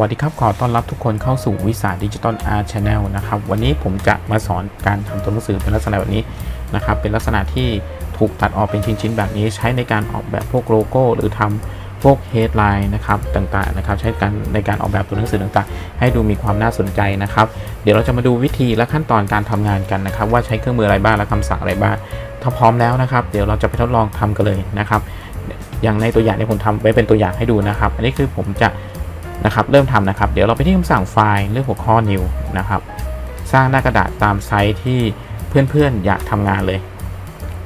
วัสดีครับ ขอต้อนรับทุกคนเข้าสู่วิสาดิจิตอลอาร์ชแนลนะครับ วันนี้ผมจะมาสอนการทำตัวหนังสือเป็นลักษณะแบบนี้นะครับ เป็นลักษณะที่ถูกตัดออกเป็นชิ้นๆแบบนี้ ใช้ในการออกแบบพวกโลโก้ หรือทำพวกเฮดไลน์นะครับต่างๆนะครับ ใช้กันในการออกแบบตัวหนังสือต่างๆ ให้ดูมีความน่าสนใจนะครับ เดี๋ยวเราจะมาดูวิธีและขั้นตอนการทำงานกันนะครับ ว่าใช้เครื่องมืออะไรบ้างและคำสั่งอะไรบ้าง ถ้าพร้อมแล้วนะครับ เดี๋ยวเราจะไปทดลองทำกันเลยนะครับ อย่างในตัวอย่างที่ผมทำไว้เป็นตัวอย่างให้ดูนะครับ อันนี้คือผมจะ นะครับ เริ่มทำนะครับ เดี๋ยวเราไปที่คำสั่งไฟล์เลือกหัวข้อ new นะครับ สร้างหน้ากระดาษตามไซส์ที่เพื่อนๆอยากทำงานเลย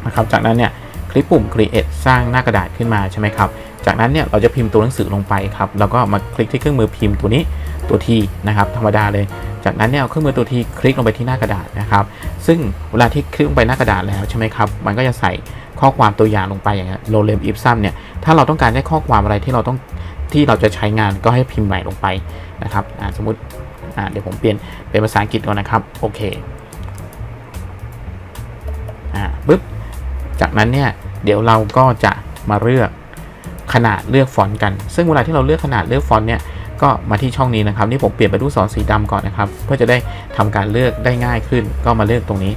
นะครับ จากนั้นเนี่ยคลิกปุ่ม create สร้างหน้ากระดาษขึ้นมาใช่ไหมครับ จากนั้นเนี่ยเราจะพิมพ์ตัวหนังสือลงไปครับ แล้วก็มาคลิกที่เครื่องมือพิมพ์ตัวนี้ตัว T นะครับ ธรรมดาเลย จากนั้นเนี่ยเอาเครื่องมือตัว T คลิกลงไปที่หน้ากระดาษนะครับ ซึ่งเวลาที่คลิกลงไปหน้ากระดาษแล้วใช่ไหมครับ มันก็จะใส่ข้อความตัวอย่างลงไปอย่างเงี้ยโลเลมอิฟซัมเนี่ย ถ้าเราต้องการได้ข้อความอะไรที่เราต้อง ที่เราจะใช้งานก็ให้พิมพ์ใหม่ลงไปนะครับสมมติเดี๋ยวผมเปลี่ยนเป็นภาษาอังกฤษก่อนนะครับ โอเคอ่าปึ๊บจากนั้นเนี่ยเดี๋ยวเราก็จะมาเลือกขนาดเลือกฟอนต์กัน ซึ่งเวลาที่เราเลือกขนาดเลือกฟอนต์เนี่ยก็มาที่ช่องนี้นะครับ นี่ผมเปลี่ยนไปรูปศรสีดำก่อนนะครับ เพื่อจะได้ทำการเลือกได้ง่ายขึ้น ก็มาเลือกตรงนี้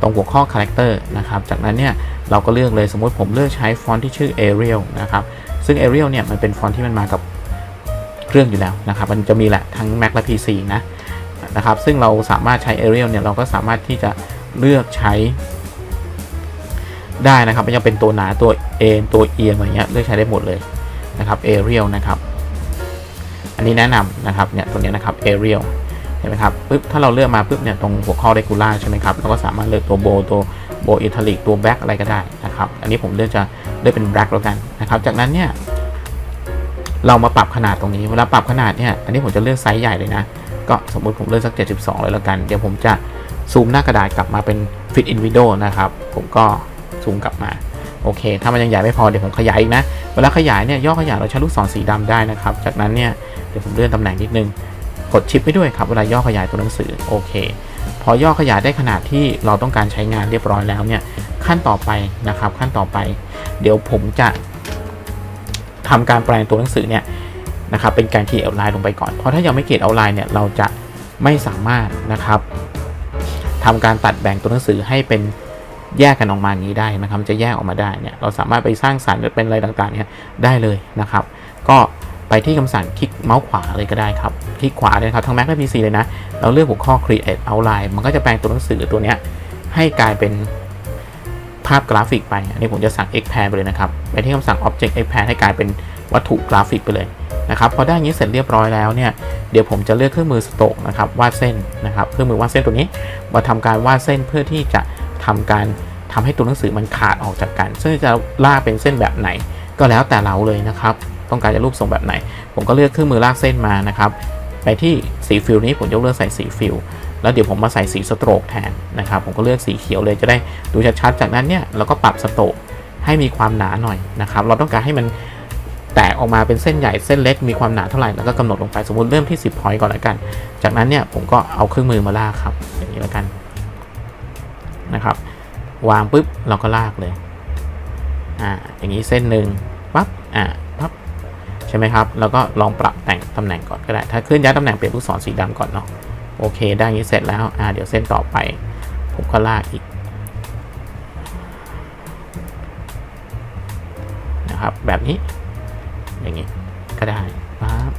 ตรงหัวข้อคาแรคเตอร์นะครับ จากนั้นเนี่ยเราก็เลือกเลยสมมติผมเลือกใช้ฟอนต์ที่ชื่อ Arial นะครับ ซึ่ง Arial เนี่ยมันเป็นฟอนต์ที่มันมากับเครื่องอยู่แล้วนะครับ มันจะมีแหละทั้ง Mac และ PC นะนะครับ ซึ่งเราสามารถใช้ Arial เนี่ยเราก็สามารถที่จะเลือกใช้ได้นะครับมันยังเป็นตัวหนาตัวเอ็นตัวเอียงอะไรเงี้ยเลือกใช้ได้หมดเลยนะครับ Arial นะครับ อันนี้แนะนำนะครับเนี่ยตัวเนี้ยนะครับ Arial เห็นไหมครับปึ๊บถ้าเราเลือกมาปึ๊บเนี่ยตรงหัวข้อ regular ใช่ไหมครับเราก็สามารถเลือกตัวโบตัวโบอิตาลิกตัวแบ็กอะไรก็ได้นะครับ อันนี้ผมเลือกจะ เลือกเป็นแบ็กแล้วกันนะครับ จากนั้นเนี่ยเรามาปรับขนาดตรงนี้ เวลาปรับขนาดเนี่ย อันนี้ผมจะเลือกไซส์ใหญ่เลยนะ ก็สมมุติผมเลือกสัก 72 เลยแล้วกัน เดี๋ยวผมจะซูมหน้ากระดาษกลับมาเป็น Fit in Window นะครับ ผมก็ซูมกลับมา โอเค ถ้ามันยังใหญ่ไม่พอ เดี๋ยวผมขยายอีกนะ เวลาขยายเนี่ยย่อขยายเราใช้ลูกศรสีดำได้นะครับ จากนั้นเนี่ย เดี๋ยวผมเลื่อนตำแหน่งนิดนึง กดชิปไปด้วยครับ เวลาย่อขยายตัวหนังสือ โอเค พอย่อขยายได้ขนาดที่เราต้องการใช้งานเรียบร้อยแล้วเนี่ย ขั้นต่อไปนะครับ ขั้นต่อไป เดี๋ยวผมจะทำการแปลงตัวหนังสือเนี่ยนะครับเป็นการเขียนเอาไลน์ลงไปก่อน เพราะถ้ายังไม่เขียนเอาไลน์เนี่ยเราจะไม่สามารถนะครับทำการตัดแบ่งตัวหนังสือให้เป็นแยกกันออกมานี้ได้นะครับจะแยกออกมาได้เนี่ยเราสามารถไปสร้างสรรค์เป็นอะไรต่างๆเนี่ยได้เลยนะครับ ก็ไปที่คำสั่งคลิกเมาส์ขวาเลยก็ได้ครับ คลิกขวาเลยครับทั้ง Mac และ PC เลยนะ เราเลือกหัวข้อ create outline มันก็จะแปลงตัวหนังสือตัวเนี้ยให้กลายเป็น ภาพกราฟิกไป อันนี้ผมจะสั่ง expand ไปเลยนะครับ ไปที่คำสั่ง object expand ให้กลายเป็นวัตถุกราฟิกไปเลยนะครับพอได้อย่างนี้เสร็จเรียบร้อยแล้วเนี่ยเดี๋ยวผมจะเลือกเครื่องมือสโตกนะครับวาดเส้นนะครับเครื่องมือวาดเส้นตัวนี้มาทำการวาดเส้นเพื่อที่จะทำการทำให้ตัวหนังสือมันขาดออกจากกัน ซึ่งจะลากเป็นเส้นแบบไหน ก็แล้วแต่เราเลยนะครับ ต้องการจะรูปทรงแบบไหน ผมก็เลือกเครื่องมือลากเส้นมานะครับ ไปที่สีฟิลนี้ผมจะเลือกใส่สีฟิล แล้วเดี๋ยวผมมาใส่สีสโตรกแทนนะครับผมก็เลือกสีเขียวเลยจะได้ดูชัดๆจากนั้นเนี่ยเราก็ปรับสโตรกให้มีความหนาหน่อยนะครับเราต้องการให้มันแตกออกมาเป็นเส้นใหญ่เส้นเล็กมีความหนาเท่าไหร่แล้วก็กำหนดลงไปสมมติเริ่มที่ 10 point ก่อนแล้วกัน จากนั้นเนี่ยผมก็เอาเครื่องมือมาลากครับ อย่างนี้แล้วกันนะครับ วางปุ๊บเราก็ลากเลยอ่าอย่างนี้เส้นหนึ่งปั๊บอ่าปั๊บใช่ไหมครับ แล้วก็ลองปรับแต่งตำแหน่งก่อนก็ได้ ถ้าเคลื่อนย้ายตำแหน่งเปลี่ยนลูกศรสีดำก่อนเนาะ โอเค ได้ย่างนี้เสร็จแล้ว อ่า เดี๋ยวเส้นต่อไป ผมก็ลากอีกนะครับ แบบนี้ อย่างนี้ ก็ได้ปั๊บ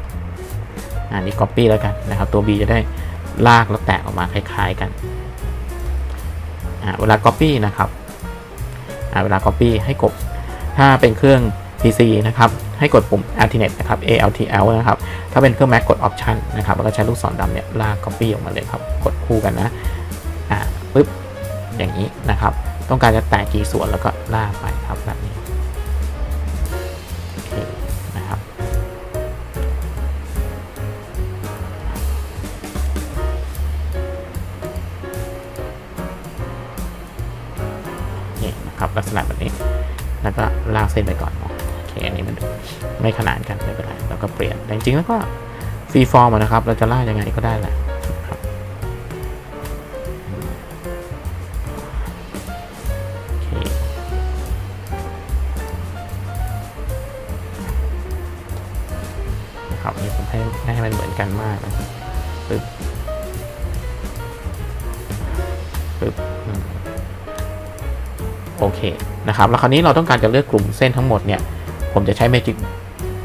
อ่านี่ copy แล้วกันนะครับ ตัว B จะได้ลากแล้วแตกออกมาคล้ายๆกันอ่าเวลา copy นะครับอ่าเวลา copy ให้กดถ้าเป็นเครื่อง PC นะครับให้กดปุ่ม Alternate นะครับ ALTL นะครับถ้าเป็นเครื่อง Mac กด Option นะครับแล้วก็ใช้ลูกศรดำเนี่ยลาก Copy ออกมาเลยครับ กดคู่กันนะอ่าปึ๊บอย่างนี้นะครับ ต้องการจะแตกกี่ส่วนแล้วก็ลากไปครับแบบนี้โอเคนะครับนี่นะครับลักษณะแบบนี้แล้วก็ลากเส้นไปก่อนเนา อันนี้มันไม่ขนานกันไม่เป็นไรแล้วก็เปลี่ยนแต่จริงๆแล้วก็ฟรีฟอร์มนะครับ เราจะลากยังไงก็ได้แหละครับนะครับนี่ผมให้ให้มันเหมือนกันมากนะปึ๊บปึ๊บโอเคนะครับ แล้วคราวนี้เราต้องการจะเลือกกลุ่มเส้นทั้งหมดเนี่ย ผมจะใช้ Magic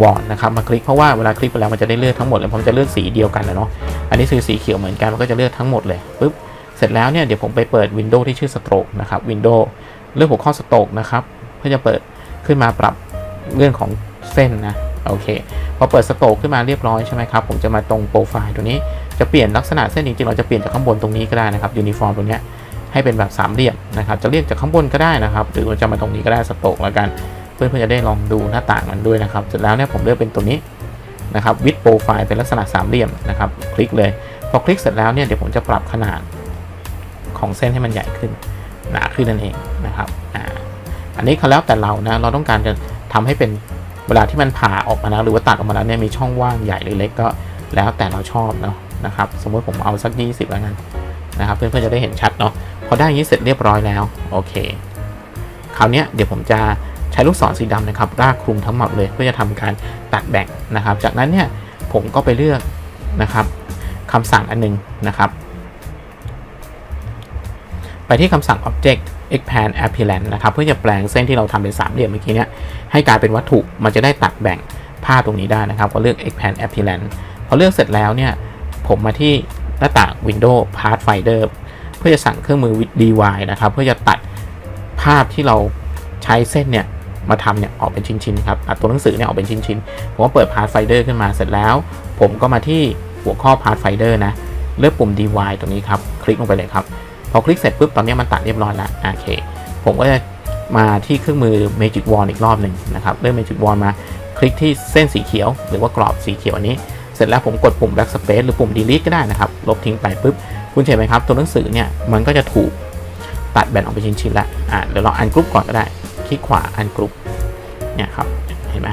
Wand นะครับมาคลิกเพราะว่าเวลาคลิกไปแล้วมันจะได้เลือกทั้งหมดเลยผมจะเลือกสีเดียวกันนะเนาะอันนี้คือสีเขียวเหมือนกันมันก็จะเลือกทั้งหมดเลยปึ๊บเสร็จแล้วเนี่ยเดี๋ยวผมไปเปิด Windows ที่ชื่อ Stroke นะครับ Windows เลือกหัวข้อ Stroke นะครับเพื่อจะเปิดขึ้นมาปรับเรื่องของเส้นนะโอเคพอเปิด Stroke ขึ้นมาเรียบร้อยใช่ไหมครับผมจะมาตรงโปรไฟล์ตัวนี้จะเปลี่ยนลักษณะเส้นจริงๆเราจะเปลี่ยนจากข้างบนตรงนี้ก็ได้นะครับยูนิฟอร์มตรงเนี้ยให้เป็นแบบสามเหลี่ยมนะครับจะเรียกจากข้างบนก็ได้นะครับ หรือจะมาตรงนี้ก็ได้ Stroke แล้วกัน เพื่อนๆจะได้ลองดูหน้าต่างมันด้วยนะครับเสร็จแล้วเนี่ยผมเลือกเป็นตัวนี้นะครับวิดโปรไฟล์เป็นลักษณะสามเหลี่ยมนะครับ คลิกเลยพอคลิกเสร็จแล้วเนี่ยเดี๋ยวผมจะปรับขนาดของเส้นให้มันใหญ่ขึ้นหนาขึ้นนั่นเองนะครับอ่าอันนี้เขาแล้วแต่เรานะเราต้องการจะทำให้เป็นเวลาที่มันผ่าออกมาแล้วหรือว่าตัดออกมาแล้วเนี่ยมีช่องว่างใหญ่หรือเล็กก็แล้วแต่เราชอบเนาะนะครับสมมติผมเอาสัก 20แล้วกันนะครับเพื่อนๆจะได้เห็นชัดเนาะพอได้อย่างนี้เสร็จเรียบร้อยแล้วโอเคคราวนี้เดี๋ยวผมจะ ใช้ลูกศรสีดำนะครับลากคลุมทั้งหมดเลยเพื่อจะทำการตัดแบ่งนะครับ จากนั้นเนี่ยผมก็ไปเลือกนะครับคำสั่งอันหนึงนะครับ ไปที่คำสั่ง object expand appearance นะครับ เพื่อจะแปลงเส้นที่เราทำเป็นสามเหลี่ยมเมื่อกี้เนี่ยให้กลายเป็นวัตถุมันจะได้ตัดแบ่งผ้าตรงนี้ได้นะครับ ก็เลือก expand appearance พอเลือกเสร็จแล้วเนี่ย ผมมาที่หน้าต่าง window Pathfinder เพื่อจะสั่งเครื่องมือ dy นะครับ เพื่อจะตัดภาพที่เราใช้เส้นเนี่ย มาทำเนี่ยออกเป็นชิ้นๆครับตัดตัวหนังสือเนี่ยออกเป็นชิ้นๆผมก็เปิด Pathfinder ขึ้นมาเสร็จแล้ว ผมก็มาที่หัวข้อ Pathfinder นะ เลือกปุ่ม dy ตรงนี้ครับ คลิกลงไปเลยครับ พอคลิกเสร็จปุ๊บตอนนี้มันตัดเรียบร้อยแล้วโอเค ผมก็จะมาที่เครื่องมือ Magic Wand อีกรอบหนึ่งนะครับเลือก Magic Wand มาคลิกที่เส้นสีเขียว หรือว่ากรอบสีเขียวอันนี้ เสร็จแล้วผมกดปุ่ม backspace หรือปุ่ม delete ก็ได้นะครับ ลบทิ้งไปปุ๊บ คุณเห็นไหมครับ ตัวหนังสือเนี่ย มันก็จะถูกตัดแบ่งออกเป็นชิ้นๆแล้วอ่าเดี๋ยวเราอันกรุ๊ปก่อนก็ได้ คลิกขวาอันกรุ๊ปเนี่ยครับเห็นไหม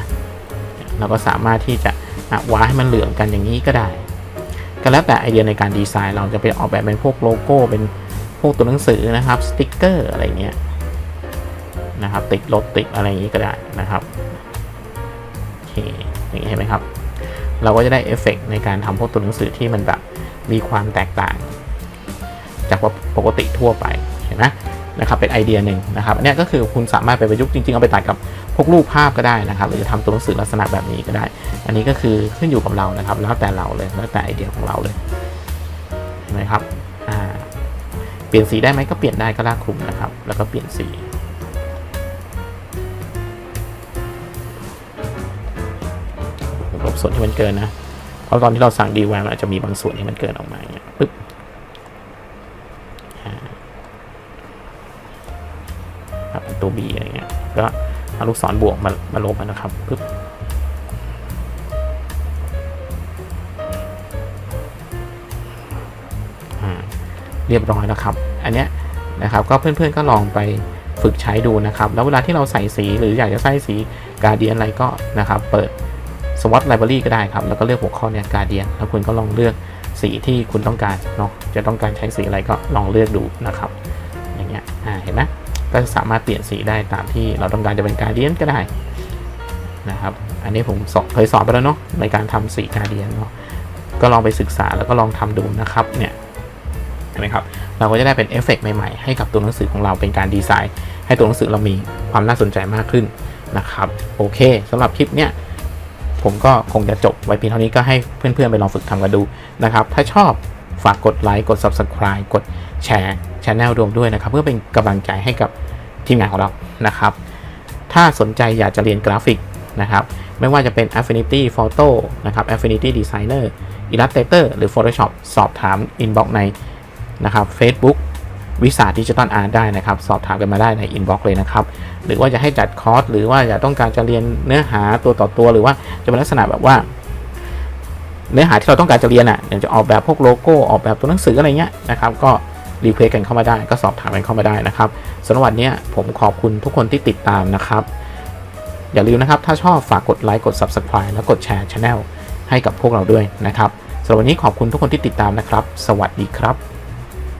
เราก็สามารถที่จะวาให้มันเหลืองกันอย่างนี้ก็ได้ ก็แล้วแต่ไอเดียในการดีไซน์เราจะไปออกแบบเป็นพวกโลโก้เป็นพวกตัวหนังสือนะครับสติกเกอร์อะไรเงี้ยนะครับติดรถติดอะไรอย่างนี้ก็ได้นะครับโอเคอย่างนี้เห็นไหมครับ เราก็จะได้เอฟเฟกในการทำพวกตัวหนังสือที่มันแบบมีความแตกต่าง จากว่าปกติทั่วไปเห็นไหม นะครับเป็นไอเดียหนึ่งนะครับอันเนี้ยก็คือคุณสามารถไปประยุกต์จริงๆ เอาไปตัดกับพวกรูปภาพก็ได้นะครับหรือจะทำตัวหนังสือลักษณะแบบนี้ก็ได้ อันนี้ก็คือขึ้นอยู่กับเรานะครับ แล้วแต่เราเลยแล้วแต่ไอเดียของเราเลยเห็นไหมครับเปลี่ยนสีได้ไหมก็เปลี่ยนได้ก็ลากคลุมนะครับ แล้วก็เปลี่ยนสีลบส่วนที่มันเกินนะเพราะตอนที่เราสั่งดีแวมันอาจจะมีบางส่วนที่มันเกินออกมาเงี้ยปึ๊บ B อะไรเงี้ยก็เอาลูกศรบวกมามาลบมันะครับปึ๊บเรียบร้อยแล้วครับ อันเนี้ยนะครับก็เพื่อนๆก็ลองไปฝึกใช้ดูนะครับ แล้วเวลาที่เราใส่สีหรืออยากจะใส่สีกาเดียนอะไรก็นะครับ เปิด SWOT Library ก็ได้ครับ แล้วก็เลือกหัวข้อเนี่ยกาเดียนแล้วคุณก็ลองเลือกสีที่คุณต้องการเนาะจะต้องการใช้สีอะไรก็ลองเลือกดูนะครับ อย่างเงี้ยอ่าเห็นไหม ก็สามารถเปลี่ยนสีได้ตามที่เราต้องการจะเป็นกาเดียนก็ได้นะครับ อันนี้ผมสอนเคยสอนไปแล้วเนาะในการทำสีกาเดียนเนาะก็ลองไปศึกษาแล้วก็ลองทำดูนะครับเนี่ยเห็นไหมครับเราก็จะได้เป็นเอฟเฟกต์ใหม่ๆ ให้กับตัวหนังสือของเราเป็นการดีไซน์ ให้ตัวหนังสือเรามีความน่าสนใจมากขึ้นนะครับโอเคสำหรับคลิปเนี้ยผมก็คงจะจบไว้เพียงเท่านี้ก็ให้เพื่อนๆไปลองฝึกทำกันดูนะครับ ถ้าชอบฝากกดไลค์ กด Subscribe กดแชร์ ช anel รวมด้วยนะครับ เพื่อเป็นกำลังใจให้กับทีมงานของเรานะครับ ถ้าสนใจอยากจะเรียนกราฟิกนะครับไม่ว่าจะเป็น Affinity Photo นะครับ Affinity Designer Illustrator หรือ Photoshop สอบถาม inbox ในนะครับ Facebook วิสาดิจิตอลอาร์ได้นะครับ สอบถามกันมาได้ในอินบ็อกซ์เลยนะครับ หรือว่าจะให้จัดคอร์สหรือว่าจะต้องการจะเรียนเนื้อหาตัวต่อตัว หรือว่าจะเป็นลักษณะแบบว่า เนื้อหาที่เราต้องการจะเรียนอะอย่างจะออกแบบพวกโลโก้ออกแบบตัวหนังสืออะไรเงี้ยนะครับ ก็ รีเควสกันเข้ามาได้ ก็สอบถามกันเข้ามาได้นะครับสำหรับวันนี้ผมขอบคุณทุกคนที่ติดตามนะครับ อย่าลืมนะครับ ถ้าชอบฝากกดไลค์กด Subscribe แล้วกดแชร์ช anel ให้กับพวกเราด้วยนะครับสำหรับวันนี้ขอบคุณทุกคนที่ติดตามนะครับ สวัสดีครับ